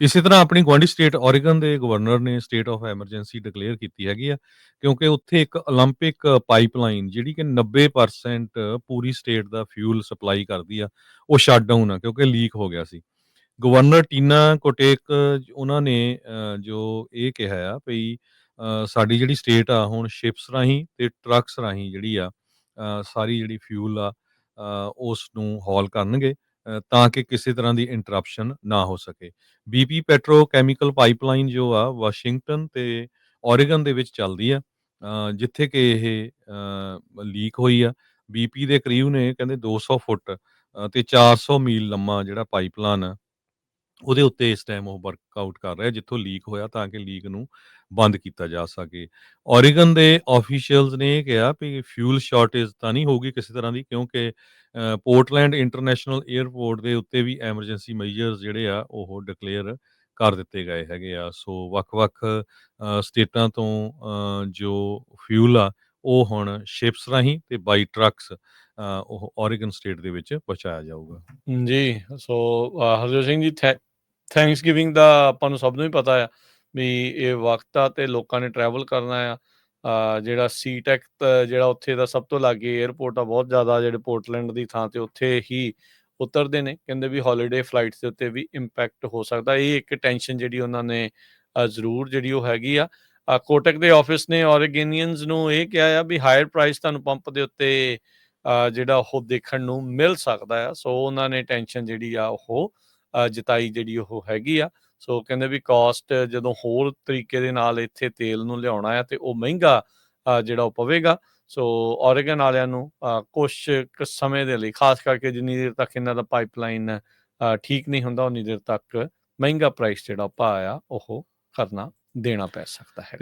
ਇਸੇ ਤਰ੍ਹਾਂ ਆਪਣੀ ਗੁਆਂਢੀ ਸਟੇਟ ਓਰੇਗਨ ਦੇ ਗਵਰਨਰ ਨੇ ਸਟੇਟ ਆਫ ਐਮਰਜੈਂਸੀ ਡਿਕਲੇਅਰ ਕੀਤੀ ਹੈਗੀ ਆ ਕਿਉਂਕਿ ਉੱਥੇ ਇੱਕ 올림픽 ਪਾਈਪਲਾਈਨ ਜਿਹੜੀ ਕਿ 90% ਪੂਰੀ ਸਟੇਟ ਦਾ ਫਿਊਲ ਸਪਲਾਈ ਕਰਦੀ ਆ ਉਹ ਸ਼ਟ ਡਾਊਨ ਆ ਕਿਉਂਕਿ ਲੀਕ ਹੋ ਗਿਆ ਸੀ ਗਵਰਨਰ ਟੀਨਾ ਕੋਟੇਕ ਉਹਨਾਂ ਨੇ ਅ, ਜੋ ਇਹ ਕਿਹਾ ਆ ਭਈ ਅ, ਸਾਡੀ ਜਿਹੜੀ ਸਟੇਟ ਆ ਹੁਣ ਸ਼ਿਪਸ ਰਾਹੀਂ ਤੇ ਟਰੱਕਸ ਰਾਹੀਂ ਜਿਹੜੀ ਆ ਅ, ਸਾਰੀ ਜਿਹੜੀ ਫਿਊਲ ਆ ਅ, ਉਸ ਨੂੰ ਹੌਲ ਕਰਨਗੇ ਅ, ਤਾਂ ਕਿ ਕਿਸੇ ਤਰ੍ਹਾਂ ਦੀ ਇੰਟਰਰਪਸ਼ਨ ਨਾ ਹੋ ਸਕੇ। ਬੀਪੀ ਪੈਟਰੋ ਕੈਮੀਕਲ ਪਾਈਪਲਾਈਨ ਜੋ ਆ ਵਾਸ਼ਿੰਗਟਨ ਤੇ ਓਰੀਗਨ ਦੇ ਵਿੱਚ ਚੱਲਦੀ ਆ। ਜਿੱਥੇ ਕਿ ਇਹ ਲੀਕ ਹੋਈ ਆ। ਬੀਪੀ ਦੇ ਕਰੀਬ ਨੇ ਕਹਿੰਦੇ 200 ਫੁੱਟ ਅ, ਤੇ 400 ਮੀਲ ਲੰਮਾ ਜਿਹੜਾ ਪਾਈਪਲਾਈਨ ਉਹਦੇ ਉੱਤੇ ਇਸ ਟਾਈਮ ਉਹ ਵਰਕਆਊਟ ਕਰ ਰਿਹਾ, ਜਿੱਥੋਂ ਲੀਕ ਹੋਇਆ ਤਾਂ ਕਿ ਲੀਕ ਨੂੰ ਬੰਦ ਕੀਤਾ ਜਾ ਸਕੇ। ਓਰੀਗਨ ਦੇ ਆਫੀਸ਼ੀਅਲਸ ਨੇ ਇਹ ਕਿਹਾ ਵੀ ਫਿਊਲ ਸ਼ਾਰਟੇਜ ਤਾਂ ਨਹੀਂ ਹੋਊਗੀ ਕਿਸੇ ਤਰ੍ਹਾਂ ਦੀ, ਕਿਉਂਕਿ ਪੋਰਟਲੈਂਡ ਇੰਟਰਨੈਸ਼ਨਲ 에ਅਰਪੋਰਟ ਦੇ ਉੱਤੇ ਵੀ ਐਮਰਜੈਂਸੀ ਮੈਜਰਸ ਜਿਹੜੇ ਆ, ਉਹ ਡਿਕਲੇਅਰ ਕਰ ਦਿੱਤੇ ਗਏ ਹੈਗੇ ਆ। ਸੋ ਵੱਖ-ਵੱਖ ਸਟੇਟਾਂ ਤੋਂ ਜੋ ਫਿਊਲ ਆ, ਉਹ ਹੁਣ ਸ਼ਿਪਸ ਰਾਹੀਂ ਤੇ ਬਾਈ ਟਰੱਕਸ ਉਹ ਓਰੀਗਨ ਸਟੇਟ ਦੇ ਵਿੱਚ ਪਹੁੰਚਾਇਆ ਜਾਊਗਾ। ਜੀ, ਸੋ ਹਰਜੋਤ ਸਿੰਘ ਜੀ ਥੈਂਕਸ ਗਿਵਿੰਗ ਦਾ ਆਪਾਂ ਨੂੰ ਸਭ ਨੂੰ ਹੀ ਪਤਾ ਆ ਵੀ ਇਹ ਵਕਤ ਆ ਤੇ ਲੋਕਾਂ ਨੇ ਟਰੈਵਲ ਕਰਨਾ ਆ। ਅ, ਜਿਹੜਾ ਸੀਟੈਕ ਜਿਹੜਾ ਉੱਥੇ ਦਾ ਸਭ ਤੋਂ ਲਾਗੇ 에ਅਰਪੋਰਟ ਆ ਬਹੁਤ ਜ਼ਿਆਦਾ ਜਿਹੜੇ ਪੋਰਟਲੈਂਡ ਦੀ ਥਾਂ ਤੇ ਉੱਥੇ ਹੀ ਉਤਰਦੇ ਨੇ। ਕਹਿੰਦੇ ਵੀ ਹੌਲੀਡੇ ਫਲਾਈਟਸ ਦੇ ਉੱਤੇ ਵੀ ਇੰਪੈਕਟ ਹੋ ਸਕਦਾ। ਇਹ ਇੱਕ ਟੈਨਸ਼ਨ ਜਿਹੜੀ ਉਹਨਾਂ ਨੇ ਜ਼ਰੂਰ ਜਿਹੜੀ ਉਹ ਹੈਗੀ ਆ। ਅ, ਕੋਟਕ ਦੇ ਆਫਿਸ ਨੇ ਔਰਗੇਨੀਅਨਸ ਨੂੰ ਇਹ ਕਿਹਾ ਆ ਵੀ ਹਾਇਰ ਪ੍ਰਾਈਸ ਤੁਹਾਨੂੰ ਪੰਪ ਦੇ ਉੱਤੇ ਜਿਹੜਾ ਉਹ ਦੇਖਣ ਨੂੰ ਮਿਲ ਸਕਦਾ ਆ। ਸੋ ਉਹਨਾਂ ਨੇ ਟੈਨਸ਼ਨ ਜਿਹੜੀ ਆ ਉਹ ਜਤਾਈ ਜਿਹੜੀ ਉਹ ਹੈਗੀ ਆ। ਸੋ ਕਹਿੰਦੇ ਵੀ ਕਾਸਟ ਜਦੋਂ ਹੋਰ ਤਰੀਕੇ ਦੇ ਨਾਲ ਇੱਥੇ ਤੇਲ ਨੂੰ ਲਿਆਉਣਾ ਆ ਤੇ ਉਹ ਮਹਿੰਗਾ ਜਿਹੜਾ ਉਹ ਪਵੇਗਾ। ਸੋ ਓਰੇਗਨ ਵਾਲਿਆਂ ਨੂੰ ਕੁਝ ਸਮੇਂ ਦੇ ਲਈ, ਖਾਸ ਕਰਕੇ ਜਿੰਨੀ ਦੇਰ ਤੱਕ ਇਹਨਾਂ ਦਾ ਪਾਈਪਲਾਈਨ ਠੀਕ ਨਹੀਂ ਹੁੰਦਾ, ਉਨੀ ਦੇਰ ਤੱਕ ਮਹਿੰਗਾ ਪ੍ਰਾਈਸ ਜਿਹੜਾ ਭਾਅ ਆ, ਉਹ ਕਰਨਾ, ਦੇਣਾ ਪੈ ਸਕਦਾ ਹੈ।